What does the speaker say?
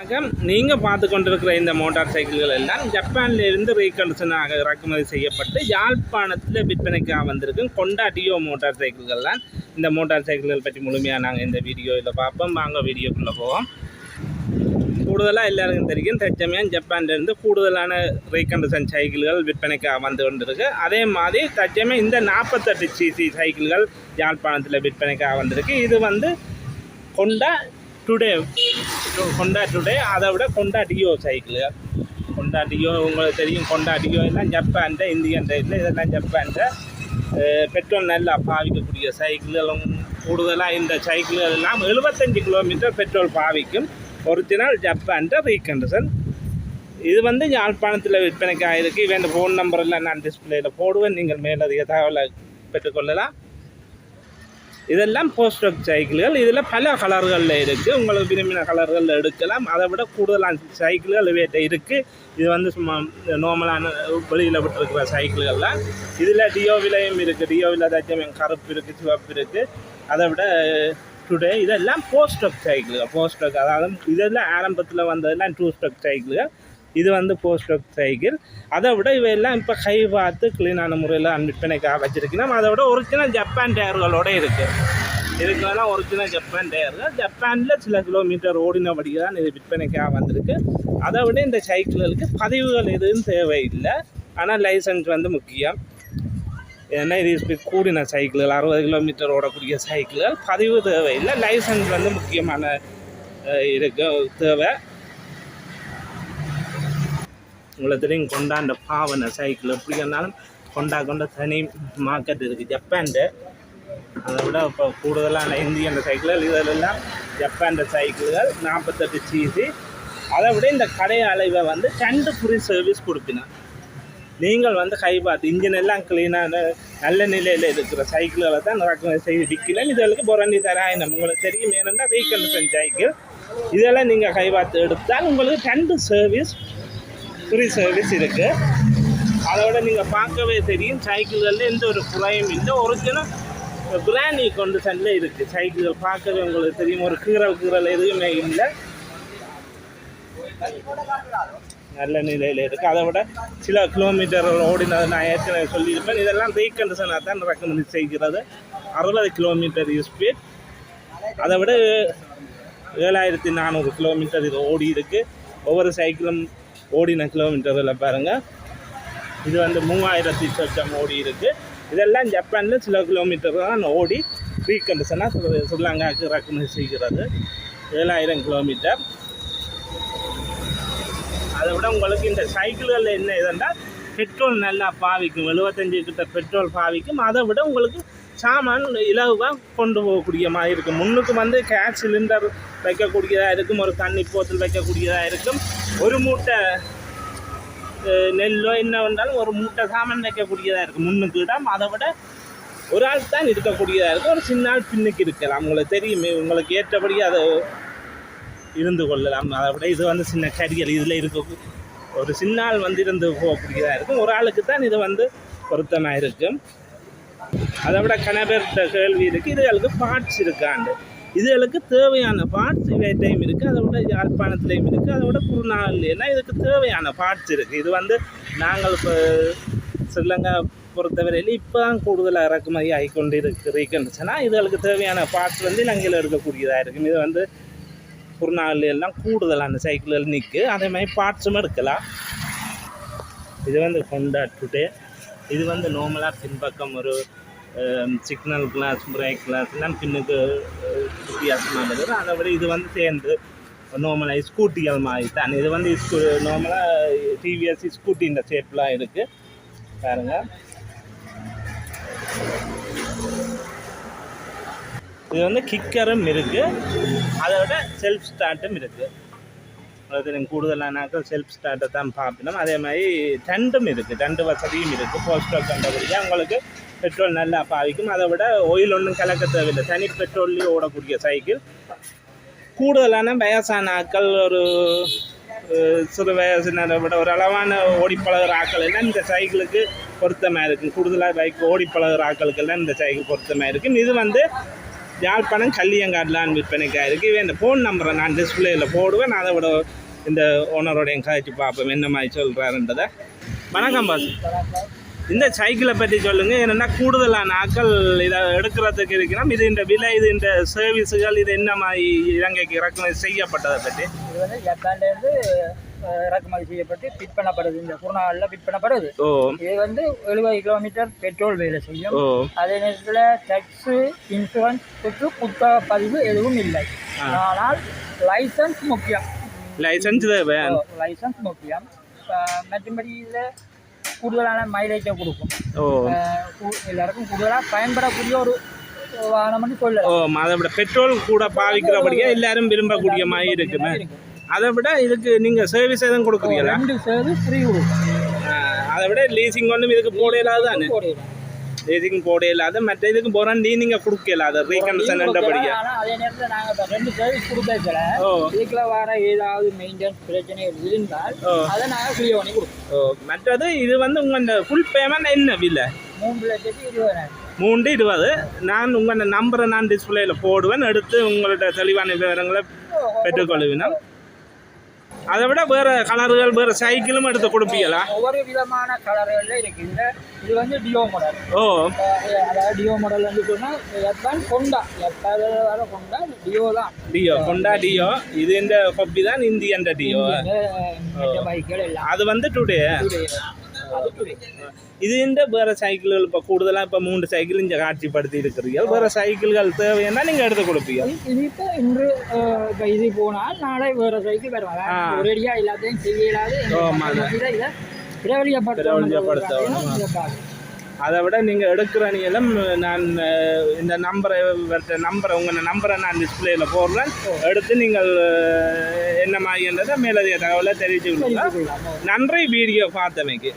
ஆக நீங்கள் பார்த்து கொண்டிருக்கிற இந்த மோட்டார் சைக்கிள்கள் எல்லாம் ஜப்பான்லேருந்து ரீகண்டிஷனாக இறக்குமதி செய்யப்பட்டு யாழ்ப்பாணத்தில் விற்பனைக்காக வந்திருக்கும் கொண்டா டியோ மோட்டார் சைக்கிள்கள் தான். இந்த மோட்டார் சைக்கிள்கள் பற்றி முழுமையாக நாங்கள் இந்த வீடியோவில் பார்ப்போம். வாங்க வீடியோக்குள்ளே போவோம். கூடுதலாக எல்லாருக்கும் தெரியும் தற்சமயம் ஜப்பான்லேருந்து கூடுதலான ரீகண்டிஷன் சைக்கிள்கள் விற்பனைக்காக வந்து கொண்டிருக்கு. அதே மாதிரி தற்சமயம் இந்த நாற்பத்தெட்டு சிசி சைக்கிள்கள் யாழ்ப்பாணத்தில் விற்பனைக்காக வந்திருக்கு. இது வந்து கொண்டா டுடே கொண்டா டுடே அதை விட கொண்டா டியோ சைக்கிள் கொண்டா டியோ உங்களுக்கு தெரியும் கொண்டா டியோ எல்லாம் ஜப்பான் இந்தியன் டைப்பில் இதெல்லாம் ஜப்பான் பெட்ரோல் நல்லா பாவிக்கக்கூடிய சைக்கிள்களும் கூடுதலாக இந்த சைக்கிள்கள் எல்லாம் எழுபத்தஞ்சு கிலோமீட்டர் பெட்ரோல் பாவிக்கும். ஒரிஜினல் ஜப்பான் ரீகண்டிஷன் இது வந்து யாழ்ப்பாணத்தில் விற்பனைக்கு ஆயிருக்கு. இவன் ஃபோன் நம்பர் எல்லாம் நான் டிஸ்பிளேயில் போடுவேன். நீங்கள் மேலதிக தகவலை பெற்றுக்கொள்ளலாம் இதெல்லாம் போஸ்ட் சைக்கிள்கள் இதில் பல கலர்களில் இருக்குது உங்களுக்கு விரும்பின கலர்களில் எடுக்கலாம். அதை விட கூடுதலான சைக்கிள்கள் வேட்டை இருக்குது இது வந்து சும்மா நார்மலான வெளியில் விட்டுருக்கிற சைக்கிள்கள்லாம் இதில் டியோ விலையும் இருக்குது டியோவில் கருப்பு இருக்குது சிவப்பு இருக்குது அதை விட டுடே இதெல்லாம் போஸ்ட் ஒர்க் சைக்கிள்கள் போஸ்ட் அதாவது இதெல்லாம் ஆரம்பத்தில் வந்ததெல்லாம் டூ ஸ்டொக் சைக்கிள்கள் இது வந்து போஸ்ட் ஒர்க் சைக்கிள் அதை விட இவையெல்லாம் இப்போ கை பார்த்து க்ளீனான முறையில் விற்பனைக்காக வச்சுருக்கணும் அதை விட ஒரிஜினல் ஜப்பான் டயர்களோடு இருக்குது இதுக்கெல்லாம் ஒரிஜினல் ஜப்பான் டயர்கள் ஜப்பானில் சில கிலோமீட்டர் ஓடினபடியே தான் இது விற்பனைக்காக வந்திருக்கு. அதை விட இந்த சைக்கிள்களுக்கு பதிவுகள் எதுவும் தேவையில்லை. ஆனால் லைசன்ஸ் வந்து முக்கியம். ஏன்னா இது கூடின சைக்கிள்கள் அறுபது கிலோமீட்டர் ஓடக்கூடிய சைக்கிள்கள் பதிவு தேவையில்லை. லைசன்ஸ் வந்து முக்கியமான அஹ், இருக்கு தேவை. உங்களை தெரியும் கொண்டாண்ட பாவனை சைக்கிள் எப்படி இருந்தாலும் கொண்டா கொண்ட தனி மார்க்கெட் இருக்குது ஜப்பான்ட அதை விட இப்போ கூடுதலான இந்தியன் சைக்கிள்கள் இதெல்லாம் ஜப்பான் சைக்கிள்கள் நாற்பத்தெட்டு சீசி அதை விட இந்த கடை அளவை வந்து ரெண்டு ஃப்ரீ சர்வீஸ் கொடுப்பினான் நீங்கள் வந்து கை பார்த்து இன்ஜின் எல்லாம் க்ளீனான நல்ல நிலையில் இருக்கிற சைக்கிள்களை தான் இறக்குமதி செய்து விற்கலாம் இதற்கு புரண்டி தராயினம் உங்களுக்கு தெரியும் ஏன்னா ரீகண்டிஷன் சைக்கிள் இதெல்லாம் நீங்கள் கை பார்த்து எடுத்தால் உங்களுக்கு ரெண்டு சர்வீஸ் ஃப்ரீ சர்வீஸ் இருக்குது அதோட நீங்கள் பார்க்கவே தெரியும். சைக்கிள்களில் எந்த ஒரு குறையும் இல்லை. ஒரிஜினல் பிராண்டி கண்டிஷனில் இருக்குது சைக்கிள்கள் பார்க்கவே உங்களுக்கு தெரியும். ஒரு கீறல் கீறல் எதுவுமே இல்லை. நல்ல நிலையில் இருக்குது அதை விட சில கிலோமீட்டர் ஓடினது நான் ஏற்கனவே சொல்லியிருப்பேன். இதெல்லாம் ரீகண்டிஷனாக தான் ரெக்கமெண்ட் செய்கிறது. அறுபது கிலோமீட்டர் ஸ்பீட் அதை விட ஏழாயிரத்தி நானூறு கிலோமீட்டர் இது ஓடி இருக்குது ஒவ்வொரு சைக்கிளும் ஓடின கிலோமீட்டரில் பாருங்கள் இது வந்து மூவாயிரத்தி சொச்சம் ஓடி இருக்குது இதெல்லாம் ஜப்பானில் சில கிலோமீட்டர் தான் ஓடி ரீகண்டிஷனாக ஸ்ரீலங்காவுக்கு ரெக்கமெண்ட் செய்கிறது. ஏழாயிரம் கிலோமீட்டர் அதை விட உங்களுக்கு இந்த சைக்கிள்களில் என்ன இதுன்னா பெட்ரோல் நல்லா பாவிக்கும். எழுபத்தஞ்சு கிட்ட பெட்ரோல் பாவிக்கும். அதை விட உங்களுக்கு சாமான் இலவாக கொண்டு போகக்கூடிய மாதிரி இருக்கும். முன்னுக்கு வந்து கேஸ் சிலிண்டர் வைக்கக்கூடியதாக இருக்கும். ஒரு தண்ணி போத்தல் வைக்கக்கூடியதாக இருக்கும். ஒரு மூட்டை நெல்லோ என்ன வந்தாலும் ஒரு மூட்டை சாமான் வைக்கக்கூடியதாக இருக்கும். முன்னுக்கு இடம். அதை விட ஒரு ஆள் தான் இருக்கக்கூடியதாக இருக்கும். ஒரு சின்ன ஆள் பின்னுக்கு இருக்கலாம். உங்களுக்கு தெரியுமே. உங்களுக்கு ஏற்றபடி அதை இருந்து கொள்ளலாம். அதை விட இது வந்து சின்ன கரியல் இதில் இருக்க ஒரு சின்ன ஆள் வந்து இருந்து போகக்கூடியதாக இருக்கும். ஒரு ஆளுக்கு தான் இது வந்து பொருத்தமாக இருக்கும். அதை விட கணவர்கிட்ட கேள்வி இருக்குது இதுகளுக்கு பார்ட்ஸ் இருக்காண்டு. இதுகளுக்கு தேவையான பார்ட்ஸ் இவைட்டையும் இருக்குது அதை விட யாழ்ப்பாணத்துலேயும் இருக்குது அதை விட குருநாள்லாம் இதுக்கு தேவையான பார்ட்ஸ் இருக்குது இது வந்து நாங்கள் இப்போ ஸ்ரீலங்கா பொறுத்தவரையில் இப்போ தான் கூடுதலாக இறக்குமதி ஆகிக்கொண்டு இருக்கு ரீகண்டிஷனா இதுகளுக்கு தேவையான பார்ட்ஸ் வந்து இலங்கையில் எடுக்கக்கூடியதாக இருக்கும். இது வந்து குருநாள் எல்லாம் கூடுதலான சைக்கிள்கள் நிற்கு அதே மாதிரி பார்ட்ஸும் எடுக்கலாம். இது வந்து கொண்டாட்டு இது வந்து நார்மலாக பின்பக்கம் ஒரு சிக்னல் கிளாஸ் பிரேக் கிளாஸ் எல்லாம் பின்னுக்கு வித்தியாசமாக இருந்தது அதை விட இது வந்து சேர்ந்து நார்மலாக ஸ்கூட்டிகள் மாதிரி தான் இது வந்து ஸ்கூ நார்மலாக டிவிஎஸ் ஸ்கூட்டின்ற ஷேப்லாம் இருக்குது பாருங்கள் இது வந்து கிக்கரும் இருக்குது அதை விட செல்ஃப் ஸ்டார்ட்டும் இருக்குது அதாவது எனக்கு கூடுதலானாக்க செல்ஃப் ஸ்டார்ட்டை தான் பார்ப்பினோம் அதே மாதிரி டண்டும் இருக்குது டண்டு வசதியும் இருக்குது போஸ்டர் கண்டபடியாக உங்களுக்கு பெட்ரோல் நல்லா பாவிக்கும். அதை விட ஒயில் ஒன்றும் கலக்க தேவையில்லை. தனி பெட்ரோல்லையும் ஓடக்கூடிய சைக்கிள் கூடுதலான வயசான ஆட்கள் ஒரு சிறு வயசினரை விட ஒரு அளவான ஓடி பழகுற ஆட்கள் எல்லாம் இந்த சைக்கிளுக்கு பொருத்தமாக இருக்கும் கூடுதலாக பைக் ஓடி பழகுற இந்த சைக்கிள் பொருத்தமாக இருக்கும் இது வந்து யாழ்ப்பாணம் கல்லியங்காட்லான் விற்பனைக்காக இருக்குது இவன் இந்த ஃபோன் நம்பரை நான் டிஸ்பிளேயில் போடுவேன். அதை விட இந்த ஓனரோடையும் கழிச்சு பார்ப்போம். என்ன மாதிரி சொல்கிறாருன்றதை வணக்கம் பாஸ் இந்த சைக்கிளை பற்றி சொல்லுங்க. என்னென்னா கூடுதலான ஆட்கள் இதை எடுக்கிறதுக்கு இருக்குன்னா இது இந்த விலை இது இந்த சர்வீஸுகள் இது என்ன மாதிரி இலங்கைக்கு இறக்குமதி செய்யப்பட்டதை பற்றி இது வந்து ஜப்பான்லேருந்து இறக்குமதி செய்யப்பட்டு ஃபிட் பண்ணப்படுது இந்த குருநாளில் ஃபிட் பண்ணப்படுது இது வந்து எழுபது கிலோமீட்டர் பெட்ரோல் வேலை செய்யும். அதே நேரத்தில் டேக்ஸு இன்சூரன்ஸ் பெற்று புத்தக பதிவு எதுவும் இல்லை. ஆனால் லைசன்ஸ் முக்கியம். லைசன்ஸ் தேவை. லைசன்ஸ் முக்கியம். மற்றபடி இதில் கூடுதலான மைலேஜை கொடுக்கும் ஓ எல்லாருக்கும் கூடுதலாக பயன்படக்கூடிய ஒரு வாகனம்னு ஓ சொல்லலாம் அதை விட பெட்ரோல் கூட பாவிக்கிறபடியா எல்லாரும் விரும்பக்கூடிய மாதிரி இருக்குமே. அதை விட இதுக்கு நீங்க சர்வீஸ் எதுவும் கொடுக்குறீங்களா ரெண்டு சர்வீஸ் ஃப்ரீ கொடுக்கும் அதை விட லீசிங் ஒன்றும் இதுக்கு போட இல்லாத லீசிங் போட இல்லாத மற்ற இதுக்கு போராண்டி நீங்க கொடுக்கல அதை ரீகன்சன் ஆனா அதே நேரத்தில் நாங்கள் இப்போ ரெண்டு சர்வீஸ் கொடுக்கல ஓ. வர ஏதாவது மெயின்டெனன்ஸ் பிரச்சனைகள் இருந்தால் அதை நாங்கள் கிளியர் பண்ணி கொடுப்போம். ஓ மற்றது இது வந்து உங்க இந்த ஃபுல் பேமெண்ட் என்ன விலை? மூன்று லட்சத்தி இருபதாயிரம். மூன்று இருபது. நான் உங்கள் நம்பரை நான் டிஸ்பிளேயில் போடுவேன் எடுத்து உங்கள்ட்ட தெளிவான விவரங்களை பெற்றுக்கொள்வினா. அதை விட வேறு கலர்கள் வேறு சைக்கிளும் எடுத்து கொடுப்பீங்களா? ஒவ்வொரு விதமான கலர்கள்ல இருக்கு இந்த இது வந்து டியோ மாடல் ஓ. அதாவது டியோ மாடல் வந்து சொன்னால் எத்தான் கொண்டா வர கொண்டா டியோ தான். டியோ கொண்டா டியோ இது இந்த கொப்பி தான் இந்தியன் டியோ எல்லாம். அது வந்து டுடே சைக்கிள்கள் இப்போ கூடுதலாக இப்போ மூன்று சைக்கிள் இங்கே காட்சிப்படுத்தி இருக்கிறீர்கள். வேறு சைக்கிள்கள் தேவைன்னா நீங்கள் எடுத்து கொடுப்பீங்க. இது- இப்போ இன்று இது போனால் நாளை வேற சைக்கிள் வரும்? ஆ. ஒரேடியா எல்லாத்தையும் செய்ய இயலாது ஆமா. இதை இதை. அதை விட நீங்கள் எடுக்கிற நீளம் நான் இந்த நம்பரை நம்பரை உங்கள் நம்பரை நான் டிஸ்பிளேயில் போடுறேன். எடுத்து நீங்கள் என்ன மாதிரின்றதை மேலதிக தகவலை கொள்ளலாம். நன்றி வீடியோ பார்த்தமைக்கு.